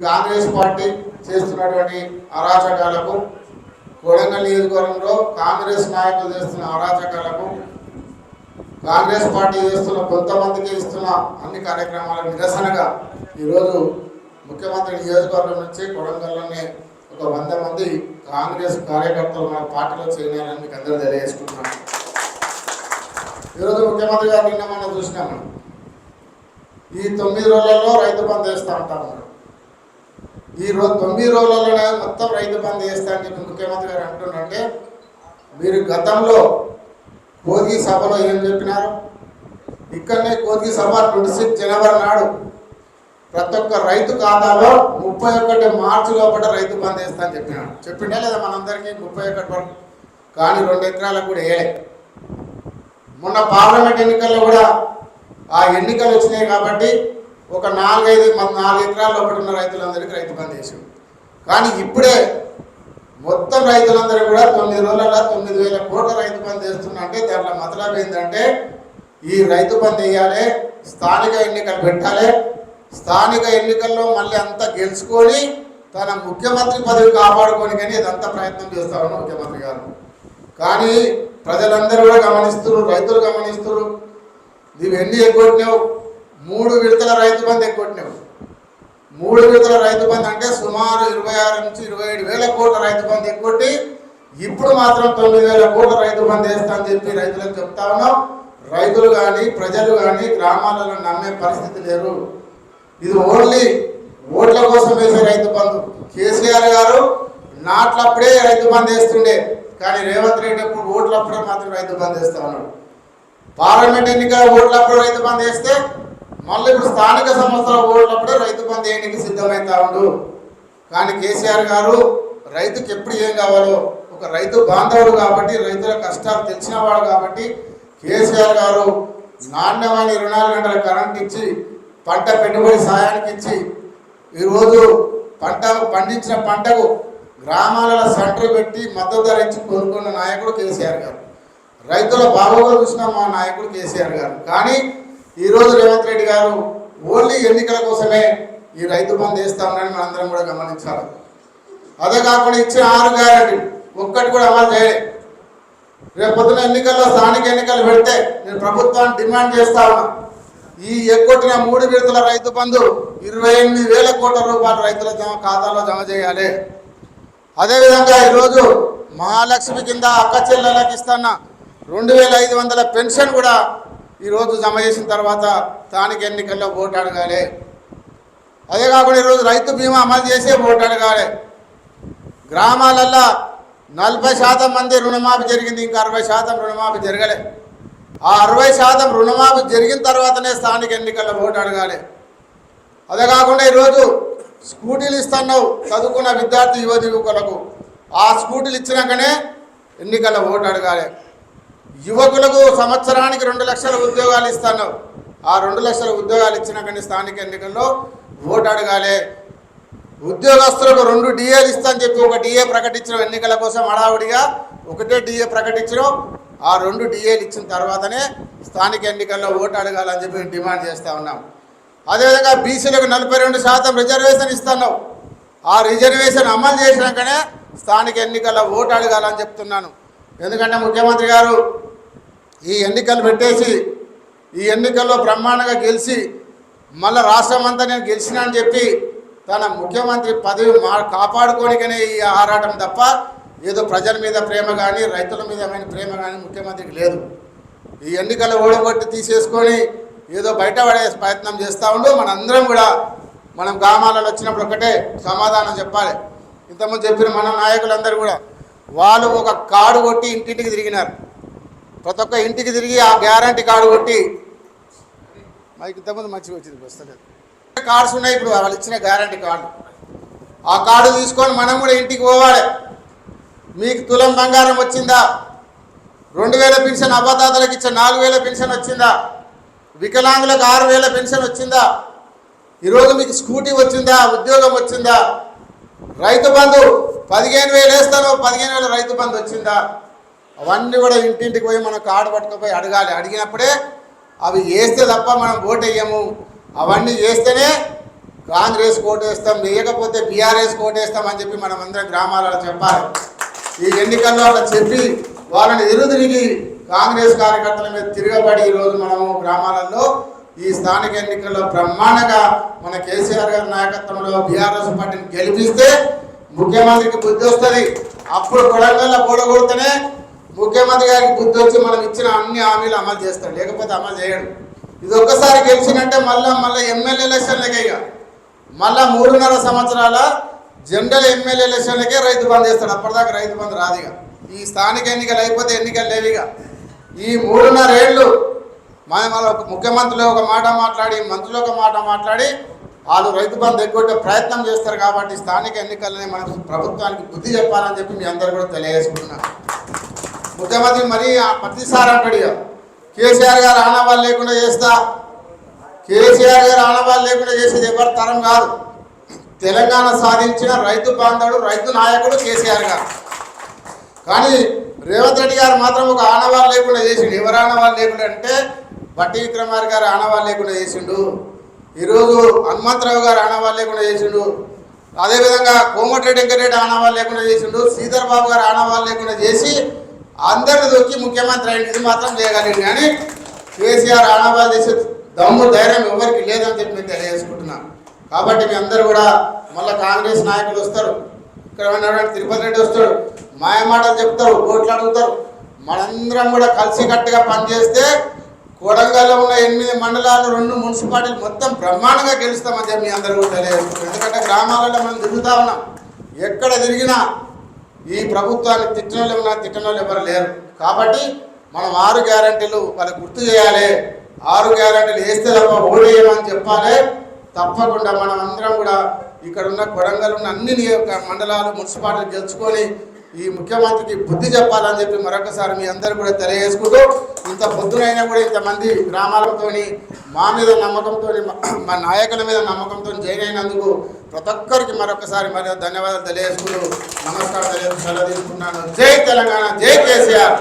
Congress party చేస్తున్నటువంటి అరాచకాలకు కొడంగల్ నియోజకవర్గంలో కాంగ్రెస్ నాయకులు చేస్తున్న అరాచకాలకు కాంగ్రెస్ పార్టీ చేస్తున్న కొంతమందికి ఇస్తున్న అన్ని కార్యక్రమాల నిరసనగా ఈరోజు ముఖ్యమంత్రి నియోజకవర్గం నుంచి కొడంగల్లోనే ఒక వంద మంది కాంగ్రెస్ కార్యకర్తలు మన పార్టీలో చేరారని మీకు అందరూ తెలియజేసుకుంటున్నాను. ఈరోజు ముఖ్యమంత్రి గారు నిన్న మనం చూసినాం ఈ తొమ్మిది రోజులలో రైతు బంద్ చేస్తూ ఉంటాం మనం. ఈ రోజు తొమ్మిది రోజులలోనే మొత్తం రైతు బంద్ చేస్తా అని చెప్పి ముఖ్యమంత్రి గారు అంటున్నారంటే మీరు గతంలో కోతి సభలో ఏం చెప్పినారు? ఇక్కడనే కోతి సభ ట్వంటీ సిక్స్ జనవరి నాడు ప్రతి ఒక్క రైతు ఖాతాలో ముప్పై ఒకటి మార్చి లోపల రైతు బంద్ చేస్తా అని చెప్పినాడు చెప్పిండే లేదా మనందరికీ ముప్పై ఒకటి వరకు? కానీ రెండు ఎకరాలకు కూడా వేయలే. మొన్న పార్లమెంట్ ఎన్నికల్లో కూడా ఆ ఎన్నికలు వచ్చినాయి కాబట్టి ఒక నాలుగైదు నాలుగు ఎకరాలు లోపల ఉన్న రైతులందరికీ రైతు బంద్ చేసాడు కానీ ఇప్పుడే మొత్తం రైతులందరూ కూడా తొమ్మిది రోజుల తొమ్మిది వేల కోట్ల రైతు బంద్ చేస్తున్నారంటే దాంట్లో మతలబ్ ఏంటంటే ఈ రైతు బంద్ వేయాలి స్థానిక ఎన్నికలు పెట్టాలి స్థానిక ఎన్నికల్లో మళ్ళీ అంతా గెలుచుకొని తన ముఖ్యమంత్రి పదవి కాపాడుకొని కానీ ఇదంతా ప్రయత్నం చేస్తామని ముఖ్యమంత్రి గారు. కానీ ప్రజలందరూ కూడా గమనిస్తున్నారు రైతులు గమనిస్తున్నారు. నీవు ఎన్ని ఎగ్గొట్టినావు? మూడు విడతల రైతు బంధు ఎగ్గొట్టినావు మూడు విడతల రైతు బంధు అంటే సుమారు ఇరవై ఆరు నుంచి ఇరవై ఏడు వేల కోట్ల రైతు బంధు ఎగ్గొట్టి ఇప్పుడు మాత్రం తొమ్మిది వేల కోట్ల రైతు బంధు వేస్తా అని చెప్పి రైతులకు చెప్తా ఉన్నాం. రైతులు కానీ ప్రజలు కానీ గ్రామాలలో నమ్మే పరిస్థితి లేరు ఇది ఓన్లీ ఓట్ల కోసం వేసే రైతు బంధు. కేసీఆర్ గారు నాట్లప్పుడే రైతు బంధు వేస్తుండే కానీ రేవంత్ రెడ్డి అప్పుడు ఓట్లప్పుడే మాత్రం రైతు బంధు వేస్తా ఉన్నాడు. పార్లమెంట్ ఎన్నికల ఓట్లప్పుడు రైతు బంధు వేస్తే మళ్ళీ ఇప్పుడు స్థానిక సంస్థల ఓడినప్పుడే రైతు బంధు వేయడానికి సిద్ధమవుతా ఉండు. కానీ కేసీఆర్ గారు రైతుకి ఎప్పుడు ఏం కావాలో ఒక రైతు బాంధవుడు కాబట్టి రైతుల కష్టాలు తెలిసినవాడు కాబట్టి కేసీఆర్ గారు నాణ్యమైన ఇరవై నాలుగు గంటల కరెంట్ ఇచ్చి పంట పెట్టుబడి సాయానికి ఇచ్చి ఈరోజు పంట పండించిన పంటకు గ్రామాలలో సెంటర్ పెట్టి మద్దతు ధర ఇచ్చి కొనుక్కున్న నాయకుడు కేసీఆర్ గారు. రైతుల బాగోగులు చూసిన మా నాయకుడు కేసీఆర్ గారు. కానీ ఈరోజు రేవంత్ రెడ్డి గారు ఓన్లీ ఎన్నికల కోసమే ఈ రైతు బంద్ వేస్తామని మనందరం కూడా గమనించాలి. అదే కాకుండా ఇచ్చిన ఆరు గ్యారెంటీ ఒక్కటి కూడా అమలు చేయలే. రేపు పొద్దున ఎన్నికల్లో స్థానిక ఎన్నికలు పెడితే నేను ప్రభుత్వాన్ని డిమాండ్ చేస్తా ఉన్నా. ఈ ఎగ్గొట్టిన మూడు విడతల రైతు బంధు ఇరవై ఎనిమిది వేల కోట్ల రూపాయలు రైతుల జమ ఖాతాలో జమ చేయాలి. అదేవిధంగా ఈరోజు మహాలక్ష్మి కింద అక్క చెల్లెలకు ఇస్తున్న రెండు వేల ఐదు వందల పెన్షన్ కూడా ఈరోజు జమ చేసిన తర్వాత స్థానిక ఎన్నికల్లో ఓటు అడగాలి. అదే కాకుండా ఈరోజు రైతు బీమా అమలు చేసే ఓటు అడగాలి. గ్రామాలల్లో నలభై శాతం మంది రుణమాఫీ జరిగింది ఇంకా అరవై శాతం రుణమాఫీ జరగలే. ఆ అరవై శాతం రుణమాఫీ జరిగిన తర్వాతనే స్థానిక ఎన్నికల్లో ఓటు అడగాలి. అదే కాకుండా ఈరోజు స్కూటీలు ఇస్తున్నావు చదువుకున్న విద్యార్థి యువతి యువకులకు. ఆ స్కూటీలు ఇచ్చినాకనే ఎన్నికల్లో ఓటు అడగాలి. యువకులకు సంవత్సరానికి రెండు లక్షల ఉద్యోగాలు ఇస్తున్నావు ఆ రెండు లక్షల ఉద్యోగాలు ఇచ్చినాకనే స్థానిక ఎన్నికల్లో ఓటు అడగాలి. ఉద్యోగస్తులకు రెండు డిఏలు ఇస్తా చెప్పి ఒక డిఏ ప్రకటించడం ఎన్నికల కోసం హడావుడిగా ఒకటే డిఏ ప్రకటించడం ఆ రెండు డిఏలు ఇచ్చిన తర్వాతనే స్థానిక ఎన్నికల్లో ఓటు అడగాలని చెప్పి డిమాండ్ చేస్తూ ఉన్నాం. అదేవిధంగా బీసీలకు నలభై రెండు శాతం రిజర్వేషన్ ఇస్తున్నావు ఆ రిజర్వేషన్ అమలు చేసినాకనే స్థానిక ఎన్నికల్లో ఓటు అడగాలని చెప్తున్నాను. ఎందుకంటే ముఖ్యమంత్రి గారు ఈ ఎన్నికలు పెట్టేసి ఈ ఎన్నికల్లో బ్రహ్మాండంగా గెలిచి మళ్ళీ రాష్ట్రం అంతా నేను గెలిచినా అని చెప్పి తన ముఖ్యమంత్రి పదవి మా కాపాడుకోనికనే ఈ ఆరాటం తప్ప ఏదో ప్రజల మీద ప్రేమ కానీ రైతుల మీద ఏమైనా ప్రేమ కానీ ముఖ్యమంత్రికి లేదు. ఈ ఎన్నికలు ఓడగొట్టి తీసేసుకొని ఏదో బయటపడే ప్రయత్నం చేస్తూ ఉండు మనందరం కూడా మనం గ్రామాలలో వచ్చినప్పుడు ఒకటే సమాధానం చెప్పాలి. ఇంతకుముందు చెప్పిన మన నాయకులందరూ కూడా వాళ్ళు ఒక కార్డు కొట్టి ఇంటింటికి తిరిగినారు. ప్రతి ఒక్క ఇంటికి తిరిగి ఆ గ్యారంటీ కార్డు కొట్టి మైక్ ఇంతకుముందు మంచిగా వచ్చింది వస్తలేదు కార్డ్స్ ఉన్నాయి ఇప్పుడు వాళ్ళు ఇచ్చిన గ్యారంటీ కార్డు. ఆ కార్డు తీసుకొని మనం కూడా ఇంటికి పోవాలి. మీకు తులం బంగారం వచ్చిందా? రెండు వేల పెన్షన్ అబద్ధాతలకు ఇచ్చే నాలుగు వేల పెన్షన్ వచ్చిందా? వికలాంగులకు ఆరు వేల పెన్షన్ వచ్చిందా? ఈరోజు మీకు స్కూటీ వచ్చిందా? ఉద్యోగం వచ్చిందా? రైతు బంధు పదిహేను వేలు వేస్తాను పదిహేను వేల రైతు బంధు వచ్చిందా? అవన్నీ కూడా ఇంటింటికి పోయి మనం కాడు పట్టుకుపోయి అడగాలి. అడిగినప్పుడే అవి వేస్తే తప్ప మనం ఓటు వేయము. అవన్నీ చేస్తేనే కాంగ్రెస్ కోటేస్తాం లేకపోతే బీఆర్ఎస్ కోటేస్తాం అని చెప్పి మనం అందరం గ్రామాలలో చెప్పాలి. ఈ ఎన్నికల్లో అలా చెప్పి వాళ్ళని ఎదురుదిరిగి కాంగ్రెస్ కార్యకర్తల మీద తిరగబడి ఈరోజు మనము గ్రామాలలో ఈ స్థానిక ఎన్నికల్లో బ్రహ్మాండంగా మన కేసీఆర్ గారి నాయకత్వంలో బీఆర్ఎస్ పార్టీని గెలిపిస్తే ముఖ్యమంత్రికి బుద్ధి వస్తుంది. అప్పుడు కొడంగల్లో కూడగొడితేనే ముఖ్యమంత్రి గారికి బుద్ధి వచ్చి మనం ఇచ్చిన అన్ని హామీలు అమలు చేస్తాడు. లేకపోతే అమలు చేయడు. ఇది ఒక్కసారి గెలిచినట్టే మళ్ళా మళ్ళీ ఎమ్మెల్యే ఎలక్షన్లకే ఇక. మళ్ళా మూడున్నర సంవత్సరాల జనరల్ ఎమ్మెల్యే ఎలక్షన్లకే రైతు బంద్ చేస్తాడు. అప్పటిదాకా రైతు బంద్ రాదు ఇక. ఈ స్థానిక ఎన్నికలు అయిపోతే ఎన్నికలు లేవిగా ఇక. ఈ మూడున్నర ఏళ్ళు మన ఒక ముఖ్యమంత్రులు ఒక మాట మాట్లాడి మంత్రులు ఒక మాట మాట్లాడి వాళ్ళు రైతు బంధు ఎగ్గొట్టే ప్రయత్నం చేస్తారు కాబట్టి స్థానిక ఎన్నికలని మనం ప్రభుత్వానికి బుద్ధి చెప్పాలని చెప్పి మీ అందరు కూడా తెలియజేసుకుంటున్నాను ముఖ్యమంత్రి మరీ ఆ ప్రతిసారి అంటాడు కేసీఆర్ గారు ఆనవాళ్ళు లేకుండా చేస్తా. కేసీఆర్ గారు ఆనవాళ్ళు లేకుండా చేసేది ఎవరి తరం కాదు. తెలంగాణ సాధించిన రైతు బాంధవుడు రైతు నాయకుడు కేసీఆర్ గారు. కానీ రేవంత్ రెడ్డి గారు మాత్రం ఒక ఆనవాళ్ళు లేకుండా చేసిండు. ఎవరు ఆనవాళ్ళు లేకుండా అంటే బట్టి విక్రమార్ గారు ఆనవాళ్ళు లేకుండా చేసిండు. ఈరోజు హనుమంతరావు గారు ఆనవాళ్ళు లేకుండా చేసిండు. అదేవిధంగా కోమటిరెడ్డి వెంకటరెడ్డి ఆనవాళ్ళు లేకుండా చేసిండు. శ్రీధర్ బాబు గారు ఆనవాళ్ళు లేకుండా చేసి అందరిని దొక్కి ముఖ్యమంత్రి అయిన ఇది మాత్రం చేయగలిగింది కానీ కేసీఆర్ ఆనవాళ్ళు చేసే దమ్ము ధైర్యం ఎవరికి లేదని చెప్పి నేను తెలియజేసుకుంటున్నాను కాబట్టి మీ అందరూ కూడా మళ్ళీ కాంగ్రెస్ నాయకులు వస్తారు. ఇక్కడ ఉన్నటువంటి తిరుపతి రెడ్డి వస్తాడు. మాయమాటలు చెప్తారు ఓట్లు అడుగుతారు. మనందరం కూడా కలిసికట్టుగా పనిచేస్తే కొడంగల్లో ఉన్న ఎనిమిది మండలాలు రెండు మున్సిపాలిటీలు మొత్తం బ్రహ్మాండంగా గెలుస్తామని చెప్పి మీ అందరూ కూడా ఎందుకంటే గ్రామాలలో మనం తిరుగుతా ఉన్నాం. ఎక్కడ తిరిగినా ఈ ప్రభుత్వాన్ని తిట్టిన వాళ్ళు ఉన్నా తిట్టిన వాళ్ళు ఎవరు లేరు. కాబట్టి మనం ఆరు గ్యారంటీలు వాళ్ళకి గుర్తు చేయాలి. ఆరు గ్యారంటీలు వేస్తే తప్ప ఓడేయమని చెప్పాలి. తప్పకుండా మనం అందరం కూడా ఇక్కడ ఉన్న కొడంగల్ ఉన్న అన్ని మండలాలు మున్సిపాలిటీలు గెలుచుకొని ఈ ముఖ్యమంత్రికి బుద్ధి చెప్పాలని చెప్పి మరొకసారి మీ అందరూ కూడా తెలియజేసుకుంటూ ఇంత పొద్దునైనా కూడా ఇంతమంది గ్రామాలతోని మా మీద నమ్మకంతో మా నాయకుల మీద నమ్మకంతో జైన్ అయినందుకు ప్రతి ఒక్కరికి మరొకసారి మరి ధన్యవాదాలు తెలియజేసుకుంటూ నమస్కారం తెలియజేస్తూ సెలవు తీసుకున్నాను జై తెలంగాణ జై కేసీఆర్.